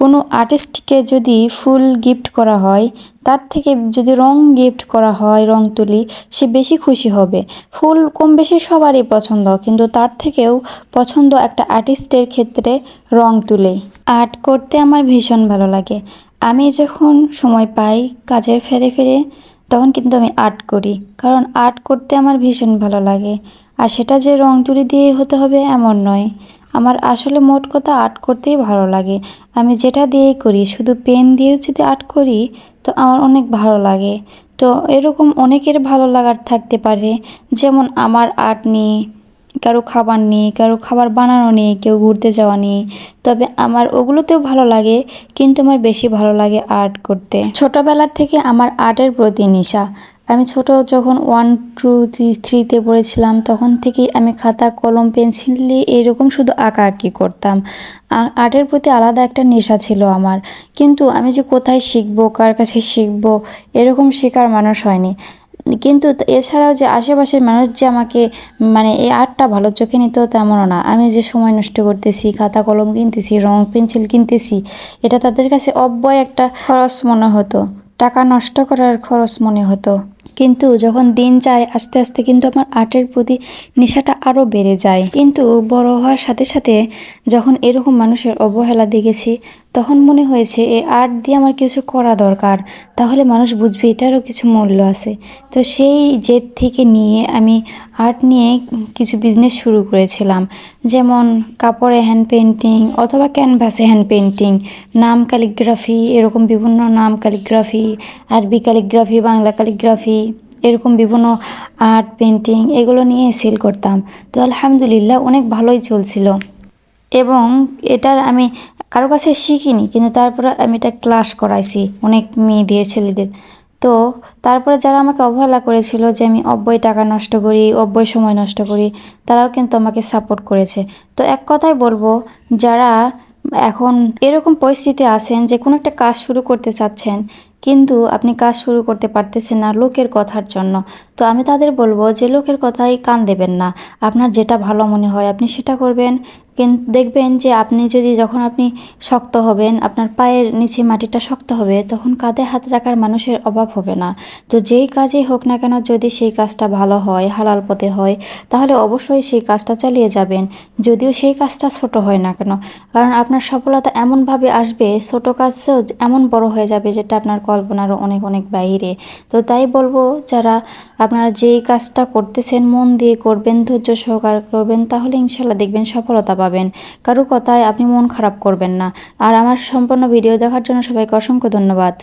কোনো আর্টিস্টকে যদি ফুল গিফট করা হয়, তার থেকে যদি রং গিফট করা হয়, রং তুলি, সে বেশি খুশি হবে। ফুল কম বেশি সবারই পছন্দ, কিন্তু তার থেকেও পছন্দ একটা আর্টিস্টের ক্ষেত্রে রং তুলে। আর্ট করতে আমার ভীষণ ভালো লাগে। আমি যখন সময় পাই কাজের ফেরে ফেরে, তখন কিন্তু আমি আর্ট করি, কারণ আর্ট করতে আমার ভীষণ ভালো লাগে। আর সেটা যে রং তুলি দিয়ে হতে হবে এমন নয়। আমার আসলে মোট কথা আর্ট করতেই ভালো লাগে। আমি যেটা দিয়েই করি, শুধু পেন দিয়েও যদি আর্ট করি, তো আমার অনেক ভালো লাগে। তো এরকম অনেকের ভালো লাগার থাকতে পারে। যেমন আমার আর্ট নিয়ে কারও খাবার নিয়ে কারও খাবার বানানো নিয়ে কেউ ঘুরতে যাওয়া নিয়ে তবে আমার ওগুলোতেও ভালো লাগে, কিন্তু আমার বেশি ভালো লাগে আর্ট করতে। ছোটোবেলা থেকে আমার আর্টের প্রতি নেশা। আমি ছোট যখন ওয়ান টু থ্রিতে পড়েছিলাম, তখন থেকেই আমি খাতা, কলম, পেন্সিল নিয়ে এরকম শুধু আঁকা আঁকি করতাম। আর্টের প্রতি আলাদা একটা নেশা ছিল আমার। কিন্তু আমি যে কোথায় শিখব, কার কাছে শিখব, এরকম শেখার মানুষ হয়নি। কিন্তু এছাড়াও যে আশেপাশের মানুষ যে আমাকে মানে এই আর্টটা ভালো চোখে নিত তেমনও না। আমি যে সময় নষ্ট করতেছি, খাতা, কলম কিনতেছি, রং, পেন্সিল কিনতেছি, এটা তাদের কাছে অব্যয় একটা খরচ মনে হতো। টাকা নষ্ট করার খরচ মনে হতো। কিন্তু যখন দিন যায়, আস্তে আস্তে কিন্তু আমার আর্টের প্রতি নেশাটা আরও বেড়ে যায়। কিন্তু বড় হওয়ার সাথে সাথে যখন এরকম মানুষের অবহেলা দেখেছি, তখন মনে হয়েছে এই আর্ট দিয়ে আমার কিছু করা দরকার। তাহলে মানুষ বুঝবে এটারও কিছু মূল্য আছে। তো সেই জেদ থেকে নিয়ে আমি আর্ট নিয়ে কিছু বিজনেস শুরু করেছিলাম। যেমন কাপড়ে হ্যান্ড পেন্টিং অথবা ক্যানভাসে হ্যান্ড পেন্টিং নাম ক্যালিগ্রাফি এরকম বিভিন্ন নাম ক্যালিগ্রাফি আরবি ক্যালিগ্রাফি বাংলা ক্যালিগ্রাফি এরকম বিভিন্ন আর্ট পেন্টিং এগুলো নিয়ে সেল করতাম। তো আলহামদুলিল্লাহ অনেক ভালোই চলছিল। এবং এটার আমি কারও কাছে শিখিনি, কিন্তু তারপরে আমি এটা ক্লাস করাইছি, অনেক মেয়েদের ছেলেদের। তো তারপরে যারা আমাকে অবহেলা করেছিল যে আমি অব্যয় টাকা নষ্ট করি, অব্যয় সময় নষ্ট করি, তারাও কিন্তু আমাকে সাপোর্ট করেছে। তো এক কথাই বলব, যারা এখন এরকম পরিস্থিতি আছেন যে কোনো একটা কাজ শুরু করতে চাচ্ছেন কিন্তু আপনি কাজ শুরু করতে পারতেছেন না লোকের কথার জন্য। তো আমি তাদের বলব যে লোকের কথাই কান দেবেন না। আপনার যেটা ভালো মনে হয় আপনি সেটা করবেন। কিন্তু দেখবেন যে আপনি যদি যখন আপনি শক্ত হবেন, আপনার পায়ের নিচে মাটিটা শক্ত হবে, তখন কাঁধে হাত রাখার মানুষের অভাব হবে না। তো যেই কাজই হোক না কেন, যদি সেই কাজটা ভালো হয়, হালাল পথে হয়, তাহলে অবশ্যই সেই কাজটা চালিয়ে যাবেন। যদিও সেই কাজটা ছোট হয় না কেন, কারণ আপনার সফলতা এমনভাবে আসবে, ছোট কাজও এমন বড় হয়ে যাবে যেটা আপনার কল্পনারও অনেক অনেক বাইরে। তো তাই বলব, যারা আপনারা যেই কাজটা করতেছেন, মন দিয়ে করবেন, ধৈর্য সহকার করবেন, তাহলে ইনশাল্লাহ দেখবেন সফলতা পাবেন। কারও কথায় আপনি মন খারাপ করবেন না। আর আমার সম্পূর্ণ ভিডিও দেখার জন্য সবাইকে অসংখ্য ধন্যবাদ।